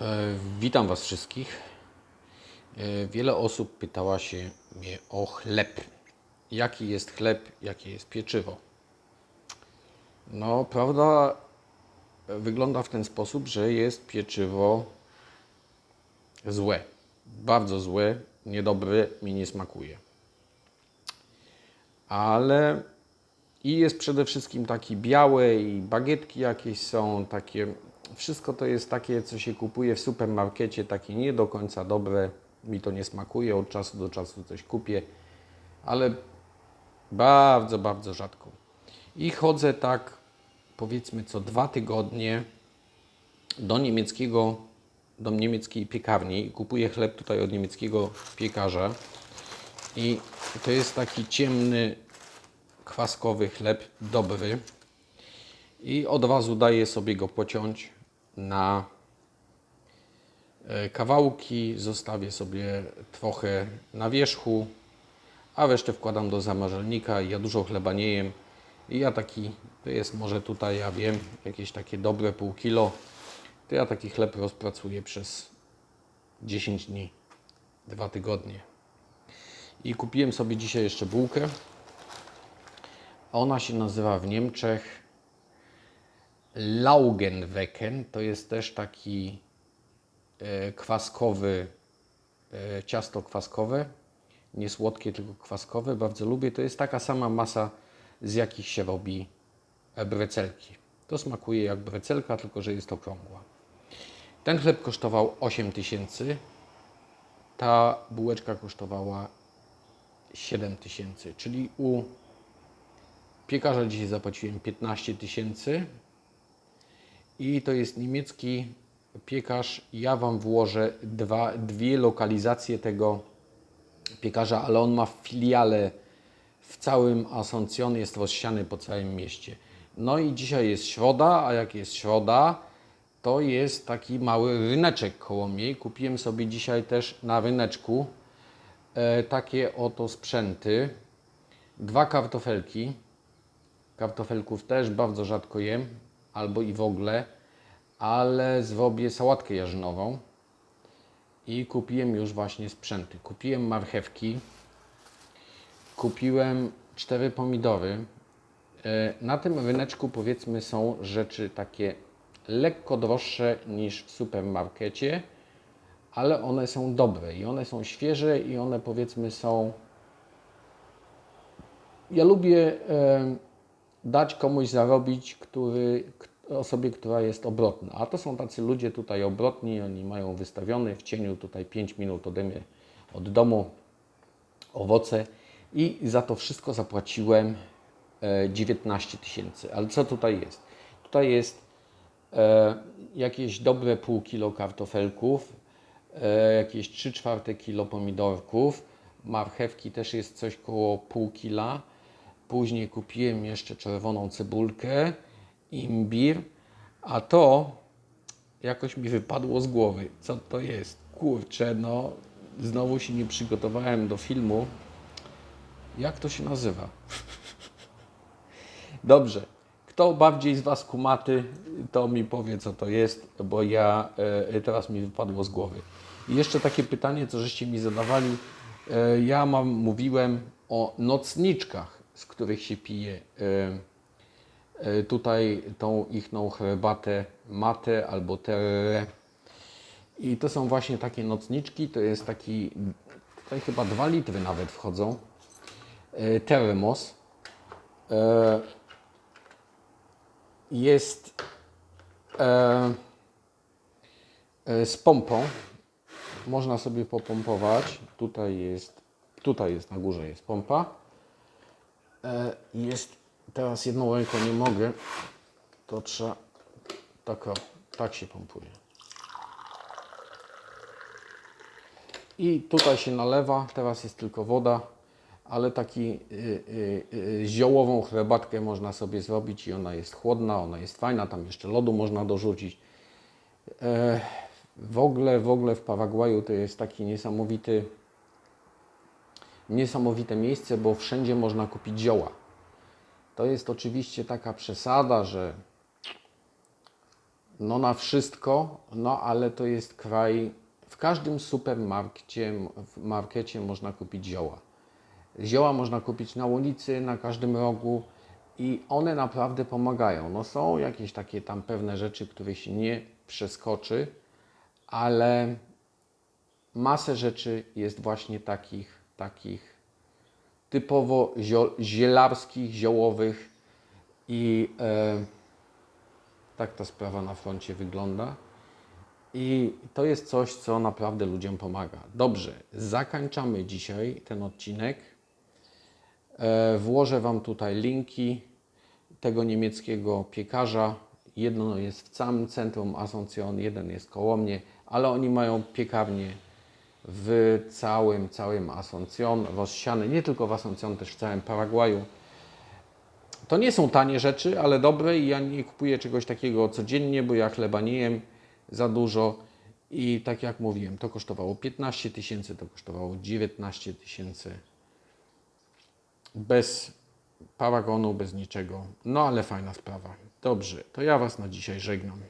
E, Witam Was wszystkich. E, Wiele osób pytała się mnie o chleb. Jaki jest chleb, jakie jest pieczywo? No, prawda wygląda w ten sposób, że jest pieczywo złe. Bardzo złe, niedobre, mi nie smakuje. Ale i jest przede wszystkim taki białe i bagietki jakieś są, takie, wszystko to jest takie, co się kupuje w supermarkecie, takie nie do końca dobre, mi to nie smakuje, od czasu do czasu coś kupię, ale bardzo, bardzo rzadko. I chodzę tak, powiedzmy, co dwa tygodnie do niemieckiego, do niemieckiej piekarni kupuję chleb tutaj od niemieckiego piekarza. I to jest taki ciemny, kwaskowy chleb, dobry. I od razu daję sobie go pociąć na e, kawałki, zostawię sobie trochę na wierzchu, a resztę wkładam do zamrażalnika. Ja dużo chleba nie jem. I ja taki, to jest może tutaj, ja wiem, jakieś takie dobre pół kilo, to ja taki chleb rozpracuję przez 10 dni, dwa tygodnie. I kupiłem sobie dzisiaj jeszcze bułkę. Ona się nazywa w Niemczech Laugenwecken. To jest też taki e, kwaskowy, e, ciasto kwaskowe. Nie słodkie, tylko kwaskowe. Bardzo lubię. To jest taka sama masa, z jakich się robi e, brecelki. To smakuje jak brecelka, tylko że jest okrągła. Ten chleb kosztował 8 tysięcy. Ta bułeczka kosztowała 7 tysięcy, czyli u piekarza dzisiaj zapłaciłem 15 tysięcy i to jest niemiecki piekarz. Ja Wam włożę dwa, dwie lokalizacje tego piekarza, ale on ma filiale w całym Asuncion, jest rozsiany po całym mieście. No i dzisiaj jest środa, a jak jest środa, to jest taki mały ryneczek koło mnie. Kupiłem sobie dzisiaj też na ryneczku e, takie oto sprzęty. Dwa kartofelki. Kartofelków też bardzo rzadko jem, albo i w ogóle, ale zrobię sałatkę jarzynową. I kupiłem już właśnie sprzęty. Kupiłem marchewki, kupiłem cztery pomidory. E, Na tym ryneczku powiedzmy są rzeczy takie lekko droższe niż w supermarkecie, ale one są dobre i one są świeże i one powiedzmy są. Ja lubię e, dać komuś zarobić, który, osobie, która jest obrotna. A to są tacy ludzie tutaj obrotni, oni mają wystawione w cieniu tutaj 5 minut ode mnie, od domu owoce i za to wszystko zapłaciłem e, 19 tysięcy. Ale co tutaj jest? Tutaj jest e, jakieś dobre pół kilo kartofelków, e, jakieś 3 czwarte kilo pomidorków, marchewki też jest coś koło pół kila. Później kupiłem jeszcze czerwoną cebulkę, imbir, a to jakoś mi wypadło z głowy. Co to jest? Kurczę, no znowu się nie przygotowałem do filmu. Jak to się nazywa? Dobrze. Kto bardziej z Was kumaty, to mi powie, co to jest, bo ja e, teraz mi wypadło z głowy. I jeszcze takie pytanie, co żeście mi zadawali. E, ja mam, mówiłem o nocniczkach, z których się pije e, e, tutaj tą ichną herbatę matę albo terre. I to są właśnie takie nocniczki, to jest taki, tutaj chyba 2 litry nawet wchodzą. E, termos. Jest z pompą. Można sobie popompować. Tutaj jest, tutaj jest na górze jest pompa. E, jest teraz jedną ręką nie mogę. To trzeba tak, tak się pompuje. I tutaj się nalewa, teraz jest tylko woda, ale taki y, y, y, ziołową herbatkę można sobie zrobić i ona jest chłodna, ona jest fajna, tam jeszcze lodu można dorzucić. E, w ogóle, w ogóle w Paragwaju to jest taki niesamowity, niesamowite miejsce, bo wszędzie można kupić zioła. To jest oczywiście taka przesada, że no na wszystko, no ale to jest kraj, w każdym supermarkecie w markecie można kupić zioła. Zioła można kupić na ulicy, na każdym rogu i one naprawdę pomagają. No są jakieś takie tam pewne rzeczy, które się nie przeskoczy, ale masę rzeczy jest właśnie takich, takich typowo zielarskich, ziołowych i e, tak ta sprawa na froncie wygląda. I to jest coś, co naprawdę ludziom pomaga. Dobrze, zakończamy dzisiaj ten odcinek. E, Włożę Wam tutaj linki tego niemieckiego piekarza. Jedno jest w samym centrum Asuncion, jeden jest koło mnie, ale oni mają piekarnię w całym, całym Asuncion, rozsiane nie tylko w Asuncion, też w całym Paragwaju. To nie są tanie rzeczy, ale dobre i ja nie kupuję czegoś takiego codziennie, bo ja chleba nie jem za dużo i tak jak mówiłem, to kosztowało 15 tysięcy, to kosztowało 19 tysięcy bez paragonu, bez niczego. No ale fajna sprawa. Dobrze, to ja Was na dzisiaj żegnam.